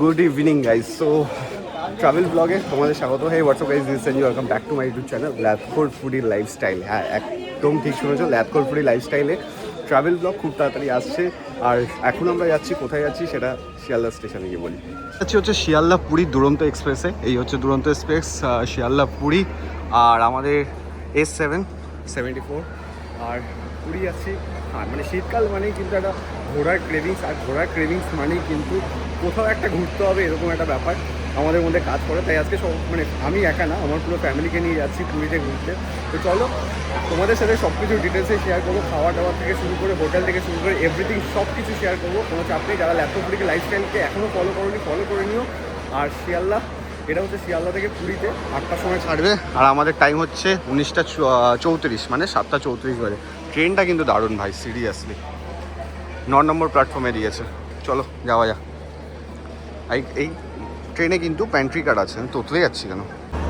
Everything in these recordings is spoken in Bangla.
Good evening guys so travel ব্লগে তোমাদের স্বাগত। Hey what's up guys this and welcome back to my YouTube channel ল্যাথকোর foodie lifestyle হ্যাঁ একদম ঠিক শুনেছো ল্যাথকোর ফুডি লাইফস্টাইলে ট্রাভেল ব্লগ খুব তাড়াতাড়ি আসছে। আর এখন আমরা যাচ্ছি, কোথায় যাচ্ছি সেটা শিয়ালদা স্টেশনে গিয়ে বলি। যাচ্ছি হচ্ছে শিয়ালদা পুরী দুরন্ত এক্সপ্রেসে। এই হচ্ছে দুরন্ত এক্সপ্রেস শিয়ালদা পুরী আর আমাদের এস সেভেন সেভেন্টি ফোর আর পুরী যাচ্ছি আর মানে শীতকাল মানেই কিন্তু একটা ঘোরার ক্রেভিংস আর ঘোরার ক্রেভিংস মানেই কিন্তু কোথাও একটা ঘুরতে হবে, এরকম একটা ব্যাপার আমাদের মধ্যে কাজ করে। তাই আজকে সব মানে আমি একা না, আমার পুরো ফ্যামিলিকে নিয়ে যাচ্ছি পুরীতে ঘুরতে। তো চলো, তোমাদের সাথে সব কিছু ডিটেলসে শেয়ার করব খাওয়া দাওয়া থেকে শুরু করে হোটেল থেকে শুরু করে এভরিথিং সব কিছু শেয়ার করব। কোনো চাপ নেই, যারা ল্যাপটপ পুরীকে লাইফস্টাইলকে এখনও ফলো করোনি ফলো করে নিও। আর শিয়ালদা, এটা হচ্ছে শিয়ালদা থেকে পুরীতে আটটার সময় ছাড়বে। আর আমাদের টাইম হচ্ছে উনিশটা চৌত্রিশ মানে সাতটা চৌত্রিশ বাজে। ট্রেনটা কিন্তু দারুণ ভাই সিরিয়াসলি ন নম্বর প্ল্যাটফর্মে দিয়েছে। চলো, যাওয়া যাক। এই এই ট্রেনে কিন্তু প্যান্ট্রি কার্ড আছে আমি তোতলে যাচ্ছি কেন?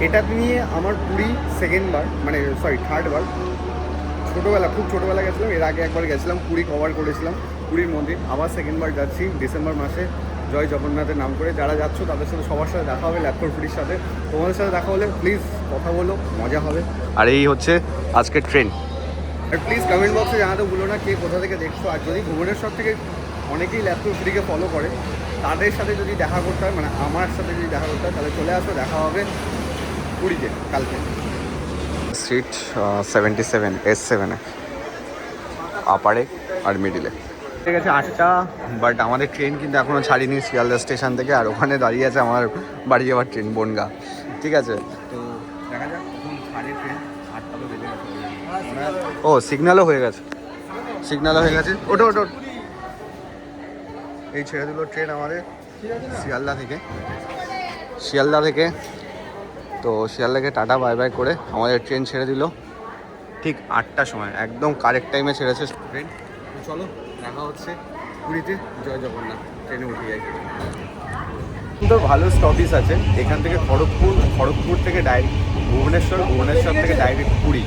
এটা নিয়ে আমার পুরী সেকেন্ড বার মানে সরি থার্ড বার। ছোটোবেলা খুব ছোটোবেলা গেছিলাম এর আগে একবার গেছিলাম পুরী কভার করেছিলাম পুরীর মন্দির। আবার সেকেন্ড বার যাচ্ছি ডিসেম্বর মাসে জয় জগন্নাথের নাম করে। যারা যাচ্ছ তাদের সাথে সবার সাথে দেখা হবে ল্যাপটপ পুরীর সাথে। তোমাদের সাথে দেখা হলে প্লিজ কথা বলো মজা হবে। আর এই হচ্ছে আজকের ট্রেন আর প্লিজ কমেন্ট বক্সে জানাতে ভুলো না কে কোথা থেকে দেখছ। আর যদি ভুবনেশ্বর থেকে অনেকেই ল্যাপটপ ফ্রিকে ফলো করে তাদের সাথে যদি দেখা করতে হয় মানে আমার সাথে যদি দেখা করতে হয় তাহলে চলে আসো দেখা হবে পুরীতে কালকে। সিট সেভেন্টি সেভেন এস সেভেনে আপারে আর মিডিলে ঠিক আছে আটটা বাট আমাদের ট্রেন কিন্তু এখনও ছাড়িনি শিয়ালদা স্টেশন থেকে আর ওখানে দাঁড়িয়ে আছে আমার বাড়ি যাওয়ার ট্রেন বনগা। ঠিক আছে? তো দেখা যাক ছাড়ে ট্রেন আটটা তো বেজে গেছে। ও সিগন্যালও হয়ে গেছে। সিগন্যালও হয়ে গেছে। ওটো ওটো ওটো। এই ছেড়ে দিল ট্রেন আমাদের শিয়ালদা থেকে। শিয়ালদা থেকে। তো শিয়ালদাকে টাটা, বাই বাই করে আমাদের ট্রেন ছেড়ে দিল। ঠিক আটটার সময়, একদম কারেক্ট টাইমে ছেড়েছে ট্রেন। চলো, দেখা হচ্ছে পুরীতে। জয় জগন্নাথ, ট্রেনে উঠে যাই। তো ভালো স্টপিস আছে। এখান থেকে খড়গপুর খড়গপুর থেকে ডাইরেক্ট ভুবনেশ্বর ভুবনেশ্বর থেকে ডাইরেক্ট পুরী।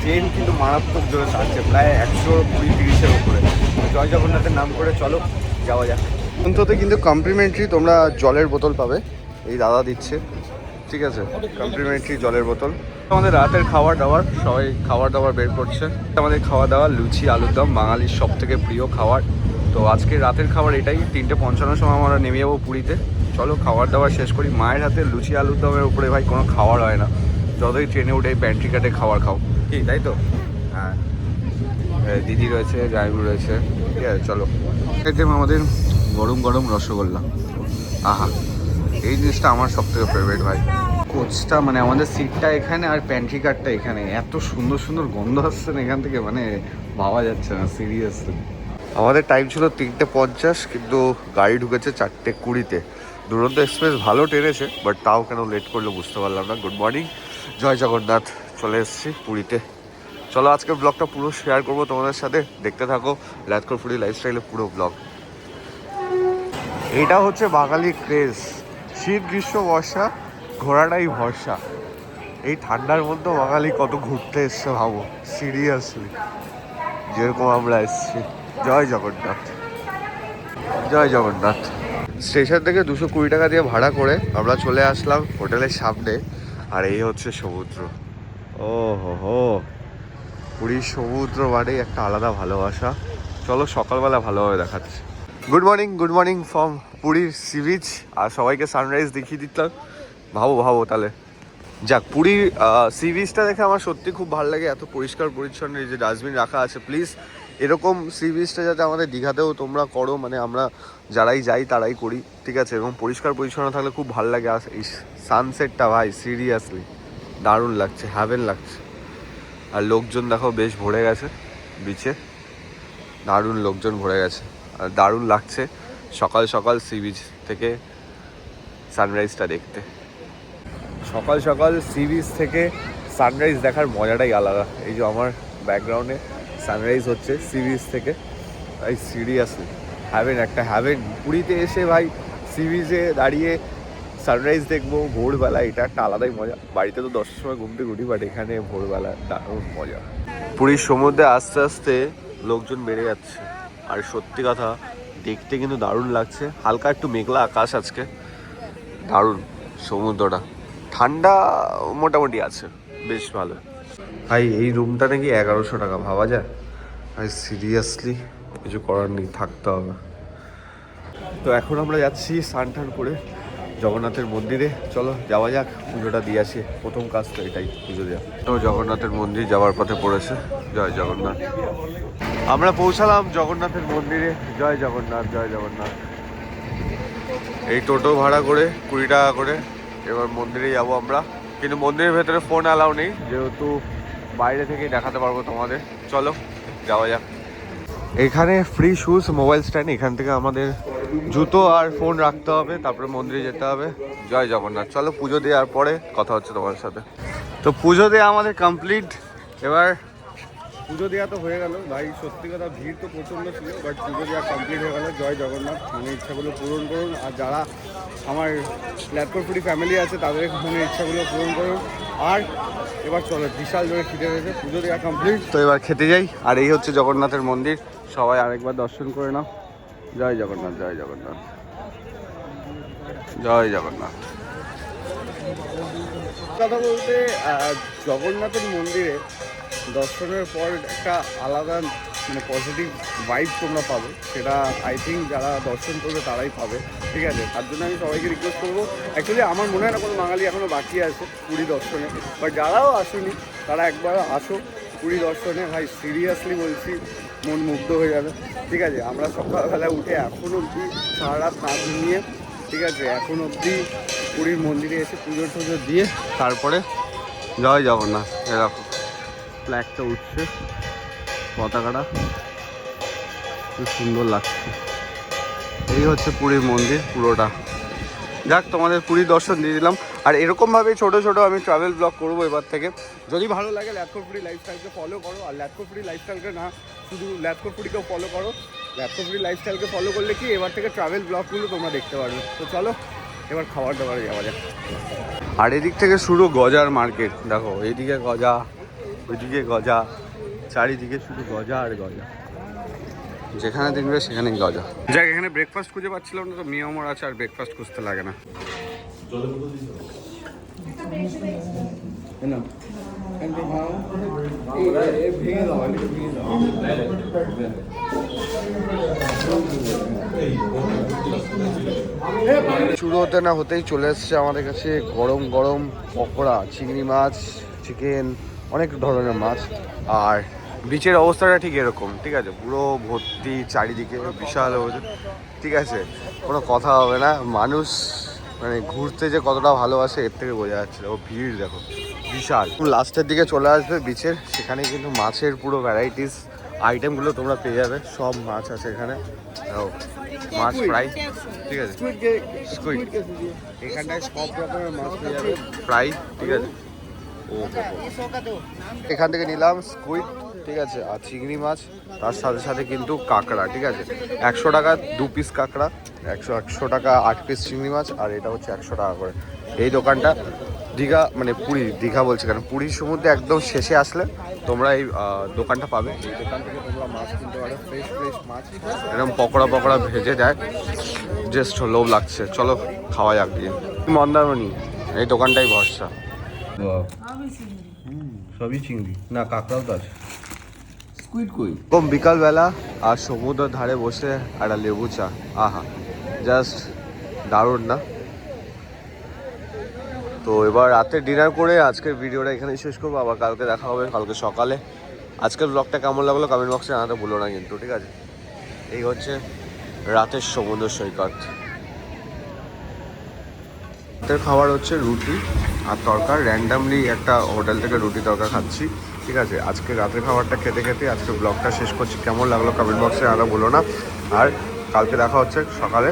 ট্রেন কিন্তু মারাত্মক জোরে ছাড়ছে প্রায় একশো কুড়ি তিরিশের উপরে। জয় জগন্নাথের নাম করে চলো। যাওয়া যাক। অন্তত কিন্তু কমপ্লিমেন্টারি তোমরা জলের বোতল পাবে। এই দাদা দিচ্ছে। ঠিক আছে? কমপ্লিমেন্টারি জলের বোতল। আমাদের রাতের খাবার দাবার সবাই খাবার দাবার বের করছে। আমাদের খাওয়া দাওয়া, লুচি, আলুর দম, বাঙালির সব থেকে প্রিয় খাবার। তো আজকে রাতের খাবার এটাই। তিনটে পঞ্চান্ন সময় আমরা নেমে যাব পুরীতে। চলো খাবার দাবার শেষ করি। মায়ের হাতে লুচি, আলুর দমের উপরে ভাই কোনো খাবার হয় না। যতই ট্রেনে উঠে প্যান্ট্রি কাটে খাবার খাও। কি, তাই তো? হ্যাঁ। দিদি রয়েছে জাইবু রয়েছে। ঠিক আছে, চলো। একদম আমাদের গরম গরম রসগোল্লা। আহা, এই জিনিসটা আমার সব থেকে ফেভারিট ভাই। কোচটা মানে আমাদের সিটটা এখানে আর প্যান্ট্রি কার্ডটা এখানে। এত সুন্দর সুন্দর গন্ধ আসছে না এখান থেকে মানে ভাবা যাচ্ছে না সিরিয়াসলি আমাদের টাইম ছিল তিনটে পঞ্চাশ, কিন্তু গাড়ি ঢুকেছে চারটে কুড়িতে। দুরন্ত এক্সপ্রেস ভালো টেনেছে বাট তাও কেন লেট করল বুঝতে পারলাম না। গুড মর্নিং জয় জগন্নাথ। চলে এসেছি পুরীতে। চলো আজকের ব্লগটা পুরো শেয়ার করব তোমাদের সাথে। দেখতে থাকো ল্যাথকর ফুডি লাইফস্টাইলের পুরো ব্লগ এটা হচ্ছে বাঙালি ক্রেজ শীত, গ্রীষ্ম, বর্ষা ঘোরাটাই ভরসা। এই ঠান্ডার মধ্যে বাঙালি কত ঘুরতে এসছে ভাবো সিরিয়াসলি যেরকম আমরা এসছি। জয় জগন্নাথ। জয় জগন্নাথ। স্টেশন থেকে দুশো কুড়ি টাকা দিয়ে ভাড়া করে আমরা চলে আসলাম হোটেলের সামনে। আর এই হচ্ছে সমুদ্র। ও হো হো পুরীর সমুদ্র মানে একটা আলাদা ভালোবাসা। চলো সকালবেলা ভালোভাবে দেখাচ্ছি। Good morning good morning from পুরীর সি বিচ আর সবাইকে সানরাইজ দেখিয়ে দিতাম। ভাবো ভাবো তাহলে। যাক, পুরীর সি বিচটা দেখে আমার সত্যি খুব ভালো লাগে। এত পরিষ্কার, পরিচ্ছন্ন এই যে ডাস্টবিন রাখা আছে প্লিজ এরকম সি বিচটা যাতে আমাদের দীঘাতেও তোমরা করো মানে আমরা যারাই যাই তারাই করি, ঠিক আছে? এবং পরিষ্কার, পরিচ্ছন্ন থাকলে খুব ভালো লাগে। আর এই সানসেটটা ভাই সিরিয়াসলি দারুণ লাগছে হ্যাভেন লাগছে। আর লোকজন দেখো বেশ ভরে গেছে, বিচে। দারুণ লোকজন ভরে গেছে। আর দারুণ লাগছে সকাল সকাল সি বিচ থেকে সানরাইজটা দেখতে। সকাল সকাল সি বিচ থেকে সানরাইজ দেখার মজাটাই আলাদা। এই যে আমার ব্যাকগ্রাউন্ডে সানরাইজ হচ্ছে সি বিচ থেকে। তাই সিরিয়াসলি হ্যাভেন একটা হ্যাভেন পুরীতে এসে ভাই, সি বিচে দাঁড়িয়ে সানরাইজ দেখব, ভোরবেলা, এটা একটা আলাদাই মজা। বাড়িতে তো দশটার সময় ঘুম থেকে উঠি বাট এখানে ভোরবেলা, দারুণ মজা। পুরীর সমুদ্রে আস্তে আস্তে লোকজন বেড়ে যাচ্ছে। আর সত্যি কথা, দেখতে কিন্তু দারুণ লাগছে। হালকা একটু মেঘলা আকাশ আজকে। দারুণ সমুদ্রটা। ঠান্ডা মোটামুটি আছে, বেশ ভালো। ভাই, এই রুমটা নাকি এগারোশো টাকা, ভাবা যায়? ভাই সিরিয়াসলি কিছু করার নেই, থাকতে হবে। তো এখন আমরা যাচ্ছি স্নান টান করে জগন্নাথের মন্দিরে। চলো, যাওয়া যাক, পুজোটা দিয়ে আসি। প্রথম কাজ তো এটাই, পুজো দেওয়া। তো জগন্নাথের মন্দির যাওয়ার পথে পড়েছে। জয় জগন্নাথ। আমরা পৌঁছালাম জগন্নাথের মন্দিরে। জয় জগন্নাথ জয় জগন্নাথ। এই টোটো ভাড়া করে, কুড়ি টাকা করে এবার মন্দিরে যাব আমরা। কিন্তু মন্দিরের ভেতরে ফোন অ্যালাউ নেই। যেহেতু বাইরে থেকে দেখাতে পারব তোমাদের। চলো, যাওয়া যাক। এখানে ফ্রি শুজ মোবাইল স্ট্যান্ড এখান থেকে আমাদের জুতো আর ফোন রাখতে হবে তারপরে মন্দিরে যেতে হবে। জয় জগন্নাথ। চলো পুজো দেওয়ার পরে কথা হচ্ছে তোমার সাথে। তো পুজো দেওয়া আমাদের কমপ্লিট এবার পুজো দেওয়া তো হয়ে গেল। ভাই সত্যি কথা ভিড় তো প্রচণ্ড ছিল বাট পুজো দেওয়া কমপ্লিট হয়ে গেল। জয় জগন্নাথ। মনে ইচ্ছাগুলো পূরণ করুন। আর যারা আমার ল্যাটকোরপুরি ফ্যামিলি আছে তাদের মনে ইচ্ছাগুলো পূরণ করুন। আর এবার চলো বিশাল জোরে খিদে হয়েছে পুজো দেওয়া কমপ্লিট তো এবার খেতে যাই। আর এই হচ্ছে জগন্নাথের মন্দির। সবাই আরেকবার দর্শন করে নাও। জয় জগন্নাথ জয় জগন্নাথ। জয় জগন্নাথ। কথা বলতে জগন্নাথের মন্দিরে দর্শনের পর একটা আলাদা মানে পজিটিভ ভাইব তোমরা পাবে। সেটা আই থিঙ্ক যারা দর্শন করবে তারাই পাবে, ঠিক আছে? তার জন্য আমি সবাইকে রিকোয়েস্ট করব। অ্যাকচুয়ালি আমার মনে হয় না কোনো বাঙালি এখনও বাকি আছে পুরী দর্শনে। বাট যারাও আসেনি, তারা একবার আসো পুরী দর্শনে। ভাই সিরিয়াসলি বলছি মন মুগ্ধ হয়ে যাবে। ঠিক আছে, আমরা সকালবেলা উঠে এখন অবধি সারা রাত না ঘুমিয়ে, ঠিক আছে, এখন অবধি পুরীর মন্দিরে এসে পুজো টুজো দিয়ে তারপরে যাওয়াই জয় না এরকম ফ্ল্যাগটা উঠছে, পতাকাটা। খুব সুন্দর লাগছে। এই হচ্ছে পুরীর মন্দির, পুরোটা। যাক, তোমাদের পুরী দর্শন দিয়ে দিলাম। আর এরকমভাবে ছোট ছোট আমি ট্রাভেল ব্লগ করব এবার থেকে। যদি ভালো লাগে পুরী লাইফস্টাইলকে ফলো করো আর পুরী লাইফস্টাইলকে না শুধু পুরীকেও ফলো করো। ল্যাটকোর পুরী লাইফস্টাইলকে ফলো করলে কি এবার থেকে ট্রাভেল ব্লগগুলো তোমরা দেখতে পারবে। তো চলো এবার খাবার দাবারে যাওয়া যাক। আর এদিক থেকে শুরু গজার মার্কেট। দেখো এইদিকে গজা ওইদিকে গজা চারিদিকে শুধু গজা আর গজা। যেখানে দেখবে সেখানেই গজা। যাক এখানে ব্রেকফাস্ট খুঁজে পাচ্ছিলাম না তো মিয়ামর আছে আর ব্রেকফাস্ট খুঁজতে লাগে না। শুরু হতে না হতেই চলে এসছে আমাদের কাছে গরম গরম পকোড়া চিংড়ি মাছ চিকেন অনেক ধরনের মাছ। আর বিচের অবস্থাটা ঠিক এরকম ঠিক আছে? পুরো ভর্তি চারিদিকে বিশাল হয়েছে। ঠিক আছে? কোনো কথা হবে না। মানুষ মানে ঘুরতে যে কতটা ভালোবাসে এর থেকে বোঝা যাচ্ছে ও ভিড় দেখো বিশাল। লাস্টের দিকে চলে আসবে বিচের সেখানে কিন্তু মাছের পুরো ভ্যারাইটিস আইটেমগুলো তোমরা পেয়ে যাবে। সব মাছ আছে এখানে। মাছ ফ্রাই ঠিক আছে? স্কুইড এখানটায় সব রকমের মাছ পেয়ে যাবে। ফ্রাই ঠিক আছে? ও এখান থেকে নিলাম স্কুইড ঠিক আছে আর চিংড়ি মাছ তার সাথে সাথে কিন্তু কাঁকড়া ঠিক আছে? একশো টাকা দু পিস কাঁকড়া একশো একশো টাকা আট পিস চিংড়ি মাছ আর এটা হচ্ছে একশো টাকা করে। এই দোকানটা দীঘা মানে পুরী দীঘা বলছে কেন? পুরীর সমুদ্রে একদম শেষে আসলে তোমরা এই দোকানটা পাবে। এই দোকান থেকে তোমরা মাছ কিনতে পারো ফ্রেশ ফ্রেশ মাছ। এরকম পকোড়া পকোড়া ভেজে দেয়। জাস্ট লোভ লাগছে। চলো খাওয়া যাক দিয়ে মন্দারমণি এই দোকানটাই ভরসা। সবই চিংড়ি। না কাঁকড়াও তো আছে। স্কুইড কই? কম বিকালবেলা আর সমুদ্রের ধারে বসে একটা লেবু চা। আহা জাস্ট দারুণ না? তো এবার রাতে ডিনার করে আজকের ভিডিওটা এখানেই শেষ করব। আবার কালকে দেখা হবে, কালকে সকালে। আজকের ব্লগটা কেমন লাগল কমেন্ট বক্সে জানাতে ভুলো না কিন্তু, ঠিক আছে? এই হচ্ছে রাতের সমুদ্র সৈকত। খাবার হচ্ছে রুটি আর তরকার। র্যান্ডামলি একটা হোটেল থেকে রুটি তরকা খাচ্ছি। ঠিক আছে, আজকে রাতের খাবারটা খেতে খেতে আজকে ব্লগটা শেষ করছি। কেমন লাগল কমেন্ট বক্সে আরও বলো না। আর কালকে দেখা হচ্ছে সকালে।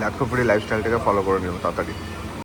ল্যাপটপ লাইফস্টাইলটাকে ফলো করে নিও তাড়াতাড়ি।